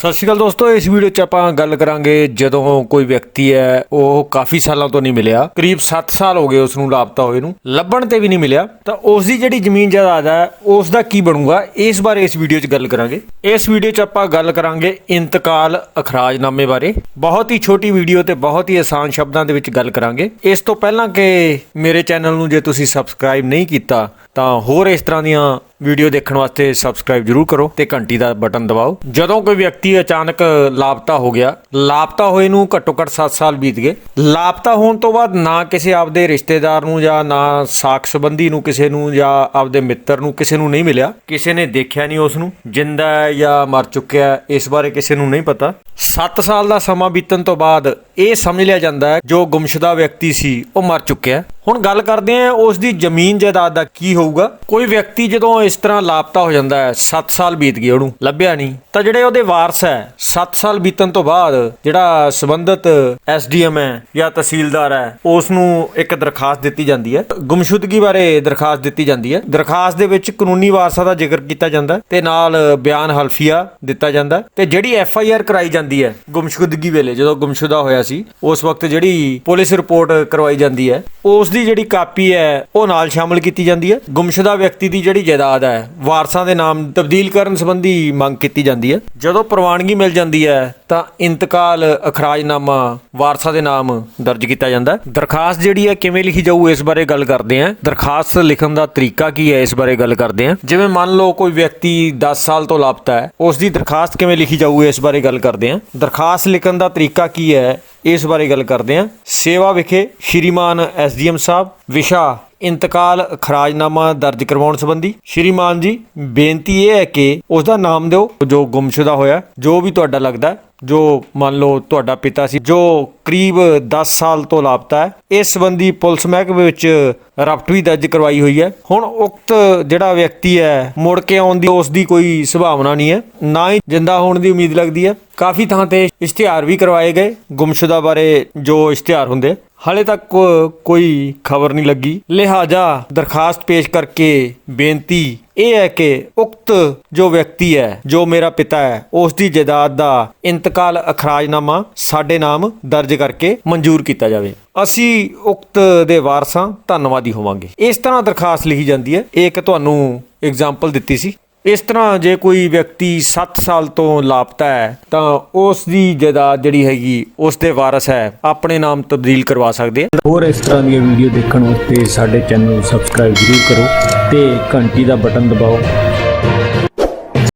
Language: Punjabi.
ਸਤਿ ਸ਼੍ਰੀ ਅਕਾਲ ਦੋਸਤੋ, ਇਸ ਵੀਡੀਓ 'ਚ ਆਪਾਂ ਗੱਲ ਕਰਾਂਗੇ ਜਦੋਂ ਕੋਈ ਵਿਅਕਤੀ ਹੈ, ਉਹ ਕਾਫੀ ਸਾਲਾਂ ਤੋਂ ਨਹੀਂ ਮਿਲਿਆ, ਕਰੀਬ 7 ਸਾਲ ਹੋ ਗਏ ਉਸ ਨੂੰ ਲਾਪਤਾ ਹੋਏ ਨੂੰ, ਲੱਭਣ ਤੇ ਵੀ ਨਹੀਂ ਮਿਲਿਆ, ਤਾਂ ਉਸ ਦੀ ਜਿਹੜੀ ਜ਼ਮੀਨ ਜਾਇਦਾਦ ਹੈ ਉਸ ਦਾ ਕੀ ਬਣੂਗਾ? ਇਸ ਬਾਰੇ ਇਸ ਵੀਡੀਓ 'ਚ ਗੱਲ ਕਰਾਂਗੇ। ਇਸ ਵੀਡੀਓ 'ਚ ਆਪਾਂ ਗੱਲ ਕਰਾਂਗੇ ਇੰਤਕਾਲ ਅਖਰਾਜਨਾਮੇ ਬਾਰੇ। ਬਹੁਤ ਹੀ ਛੋਟੀ ਵੀਡੀਓ ਤੇ ਬਹੁਤ ਹੀ ਆਸਾਨ ਸ਼ਬਦਾਂ ਦੇ ਵਿੱਚ ਗੱਲ ਕਰਾਂਗੇ। ਇਸ ਤੋਂ ਪਹਿਲਾਂ ਕਿ ਮੇਰੇ ਚੈਨਲ ਨੂੰ ਜੇ ਤੁਸੀਂ ਸਬਸਕ੍ਰਾਈਬ ਨਹੀਂ ਕੀਤਾ, ਤਾਂ ਹੋਰ ਇਸ ਤਰ੍ਹਾਂ ਦੀਆਂ ਵੀਡੀਓ ਦੇਖਣ ਵਾਸਤੇ ਸਬਸਕ੍ਰਾਈਬ ਜਰੂਰ ਕਰੋ ਤੇ ਘੰਟੀ ਦਾ ਬਟਨ ਦਬਾਓ। ਜਦੋਂ ਕੋਈ ਵਿਅਕਤੀ ਅਚਾਨਕ ਲਾਪਤਾ ਹੋ ਗਿਆ, ਲਾਪਤਾ ਹੋਏ ਨੂੰ ਘੱਟੋ ਘੱਟ 7 ਸਾਲ ਬੀਤ ਗਏ। ਲਾਪਤਾ ਹੋਣ ਤੋਂ ਬਾਅਦ ਨਾ ਕਿਸੇ ਆਪਦੇ ਰਿਸ਼ਤੇਦਾਰ ਨੂੰ ਜਾਂ ਨਾ ਸਾਖ ਸੰਬੰਧੀ ਨੂੰ ਕਿਸੇ ਨੂੰ ਜਾਂ ਆਪਦੇ ਮਿੱਤਰ ਨੂੰ ਕਿਸੇ ਨੂੰ ਨਹੀਂ ਮਿਲਿਆ। ਕਿਸੇ ਨੇ ਦੇਖਿਆ ਨਹੀਂ ਉਸ ਨੂੰ, ਜਿੰਦਾ ਹੈ ਜਾਂ ਮਰ ਚੁੱਕਿਆ ਇਸ ਬਾਰੇ ਕਿਸੇ ਨੂੰ ਨਹੀਂ ਪਤਾ। 7 ਸਾਲ ਦਾ ਸਮਾਂ ਬੀਤਣ ਤੋਂ ਬਾਅਦ ਇਹ ਸਮਝ ਲਿਆ ਜਾਂਦਾ ਹੈ, ਜੋ ਗੁੰਮਸ਼ੁਦਾ ਵਿਅਕਤੀ ਸੀ, ਉਹ ਮਰ ਚੁੱਕਿਆ ਹੁਣ ਗੱਲ ਕਰਦੇ ਹਾਂ ਉਸ ਦੀ ਜ਼ਮੀਨ ਜਾਇਦਾਦ ਦਾ ਕੀ ਹੋਊਗਾ। ਕੋਈ ਵਿਅਕਤੀ ਜਦੋਂ ਇਸ ਤਰ੍ਹਾਂ ਲਾਪਤਾ ਹੋ ਜਾਂਦਾ ਹੈ 7 ਸਾਲ ਬੀਤ ਗਏ ਉਹਨੂੰ, ਲੱਭਿਆ ਨਹੀਂ, ਤਾਂ ਜਿਹੜੇ ਉਹਦੇ ਵਾਰਸ ਹੈ 7 ਸਾਲ ਬੀਤਣ ਤੋਂ ਬਾਅਦ ਜਿਹੜਾ ਸੰਬੰਧਿਤ ਐਸਡੀਐਮ ਹੈ ਜਾਂ ਤਹਿਸੀਲਦਾਰ ਹੈ ਉਸ ਨੂੰ ਇੱਕ ਦਰਖਾਸਤ ਦਿੱਤੀ ਜਾਂਦੀ ਹੈ। ਗੁੰਮਸ਼ੁਦਗੀ ਬਾਰੇ ਦਰਖਾਸਤ ਦਿੱਤੀ ਜਾਂਦੀ ਹੈ। ਦਰਖਾਸਤ ਦੇ ਵਿੱਚ ਕਾਨੂੰਨੀ ਵਾਰਸਾ ਦਾ ਜ਼ਿਕਰ ਕੀਤਾ ਜਾਂਦਾ ਤੇ ਨਾਲ ਬਿਆਨ ਹਲਫੀਆ ਦਿੱਤਾ ਜਾਂਦਾ ਤੇ ਜਿਹੜੀ ਐਫ ਆਈ ਆਰ ਕਰਾਈ ਜਾਂਦੀ ਹੈ, ਗੁੰਮਸ਼ੁਦਗੀ ਵੇਲੇ, ਜਦੋਂ ਗੁੰਮਸ਼ੁਦਾ ਹੋਇਆ ਸੀ, ਉਸ ਵਕਤ ਜਿਹੜੀ ਪੁਲਿਸ ਰਿਪੋਰਟ ਕਰਵਾਈ ਜਾਂਦੀ ਹੈ ਉਸ ਦੀ ਜਿਹੜੀ ਕਾਪੀ ਹੈ, ਉਹ ਨਾਲ ਸ਼ਾਮਲ ਕੀਤੀ ਜਾਂਦੀ ਹੈ। ਗੁੰਮਸ਼ੁਦਾ ਵਿਅਕਤੀ ਦੀ ਜਿਹੜੀ ਜਾਇਦਾਦ ਹੈ, ਵਾਰਸਾਂ ਦੇ ਨਾਮ ਤਬਦੀਲ ਕਰਨ ਸੰਬੰਧੀ ਮੰਗ ਕੀਤੀ ਜਾਂਦੀ ਹੈ। ਜਦੋਂ ਪ੍ਰਵਾਨਗੀ ਮਿਲ ਜਾਂਦੀ ਹੈ, ਤਾਂ ਇੰਤਕਾਲ ਅਖਰਾਜਨਾਮਾ ਵਾਰਸਾਂ ਦੇ ਨਾਮ ਦਰਜ ਕੀਤਾ ਜਾਂਦਾ ਹੈ। ਦਰਖਾਸਤ ਜਿਹੜੀ ਹੈ, ਕਿਵੇਂ ਲਿਖੀ ਜਾਊ, ਇਸ ਬਾਰੇ ਗੱਲ ਕਰਦੇ ਹਾਂ। ਦਰਖਾਸਤ ਲਿਖਣ ਦਾ ਤਰੀਕਾ ਕੀ ਹੈ, ਇਸ ਬਾਰੇ ਗੱਲ ਕਰਦੇ ਹਾਂ। ਜਿਵੇਂ ਮੰਨ ਲਓ, ਕੋਈ ਵਿਅਕਤੀ 10 ਸਾਲ ਤੋਂ ਲਾਪਤਾ ਹੈ ਉਸ ਦੀ ਦਰਖਾਸਤ ਕਿਵੇਂ ਲਿਖੀ ਜਾਊ, ਇਸ ਬਾਰੇ ਗੱਲ ਕਰਦੇ ਹਾਂ। ਦਰਖਾਸਤ ਲਿਖਣ ਦਾ ਤਰੀਕਾ ਕੀ ਹੈ ਇਸ ਬਾਰੇ ਗੱਲ ਕਰਦੇ ਹਾਂ। ਸੇਵਾ ਵਿਖੇ ਸ਼੍ਰੀਮਾਨ ਐਸਡੀਐਮ ਸਾਹਿਬ ਵਿਸ਼ਾ ਇੰਤਕਾਲ ਖਰਾਜਨਾਮਾ ਦਰਜ ਕਰਵਾਉਣ ਸੰਬੰਧੀ। ਸ਼੍ਰੀਮਾਨ ਜੀ, ਬੇਨਤੀ ਇਹ ਹੈ ਕਿ ਉਸ ਦਾ ਨਾਮ ਦਿਓ ਜੋ ਗੁੰਮਸ਼ੁਦਾ ਹੋਇਆ, ਜੋ ਵੀ ਤੁਹਾਡਾ ਲੱਗਦਾ ਜੋ ਮੰਨ ਲਓ ਤੁਹਾਡਾ ਪਿਤਾ ਸੀ, ਜੋ ਕਰੀਬ 10 ਸਾਲ ਤੋਂ ਲਾਪਤਾ ਹੈ, ਇਸ ਸੰਬੰਧੀ ਪੁਲਿਸ ਮਹਿਕਮੇ ਵਿੱਚ ਰਪਟ ਵੀ ਦਰਜ ਕਰਵਾਈ ਹੋਈ ਹੈ। ਹੁਣ ਉਕਤ ਜਿਹੜਾ ਵਿਅਕਤੀ ਹੈ, ਮੁੜ ਕੇ ਆਉਣ ਦੀ ਉਸ ਦੀ ਕੋਈ ਸੰਭਾਵਨਾ ਨਹੀਂ ਹੈ, ਨਾ ਹੀ ਜਿੰਦਾ ਹੋਣ ਦੀ ਉਮੀਦ ਲੱਗਦੀ ਹੈ। ਕਾਫੀ ਥਾਂ ਤੇ ਇਸ਼ਤਿਹਾਰ ਵੀ ਕਰਵਾਏ ਗਏ, ਗੁੰਮਸ਼ੁਦਾ ਬਾਰੇ ਜੋ ਇਸ਼ਤਿਹਾਰ ਹੁੰਦੇ। ਹਾਲੇ ਤੱਕ ਕੋਈ ਖਬਰ ਨਹੀਂ ਲੱਗੀ। ਲਿਹਾਜ਼ਾ ਦਰਖਾਸਤ ਪੇਸ਼ ਕਰਕੇ ਬੇਨਤੀ ਇਹ ਹੈ ਕਿ ਉਕਤ ਜੋ ਵਿਅਕਤੀ ਹੈ, ਜੋ ਮੇਰਾ ਪਿਤਾ ਹੈ ਉਸ ਦੀ ਜਾਇਦਾਦ ਦਾ ਇੰਤਕਾਲ ਅਖਰਾਜਨਾਮਾ ਸਾਡੇ ਨਾਮ ਦਰਜ ਕਰਕੇ ਮਨਜ਼ੂਰ ਕੀਤਾ ਜਾਵੇ। ਅਸੀਂ ਉਕਤ ਦੇ ਵਾਰਸਾਂ ਧੰਨਵਾਦੀ ਹੋਵਾਂਗੇ। ਇਸ ਤਰ੍ਹਾਂ ਦਰਖਾਸਤ ਲਿਖੀ ਜਾਂਦੀ ਹੈ। ਇਹ ਇੱਕ ਤੁਹਾਨੂੰ ਐਗਜ਼ਾਮਪਲ ਦਿੱਤੀ ਸੀ। ਇਸ ਤਰ੍ਹਾਂ ਜੇ ਕੋਈ ਵਿਅਕਤੀ 7 ਸਾਲ ਤੋਂ ਲਾਪਤਾ ਹੈ, ਤਾਂ ਉਸ ਦੀ ਜਾਇਦਾਦ ਜਿਹੜੀ ਹੈਗੀ ਉਸ ਦੇ ਵਾਰਸ ਹੈ, ਆਪਣੇ ਨਾਮ ਤਬਦੀਲ ਕਰਵਾ ਸਕਦੇ ਆ। ਹੋਰ ਇਸ ਤਰ੍ਹਾਂ ਦੀਆਂ ਵੀਡੀਓ ਦੇਖਣ ਵਾਸਤੇ ਸਾਡੇ ਚੈਨਲ ਨੂੰ ਸਬਸਕ੍ਰਾਈਬ ਜ਼ਰੂਰ ਕਰੋ। ਤੇ ਘੰਟੀ ਦਾ ਬਟਨ ਦਬਾਓ।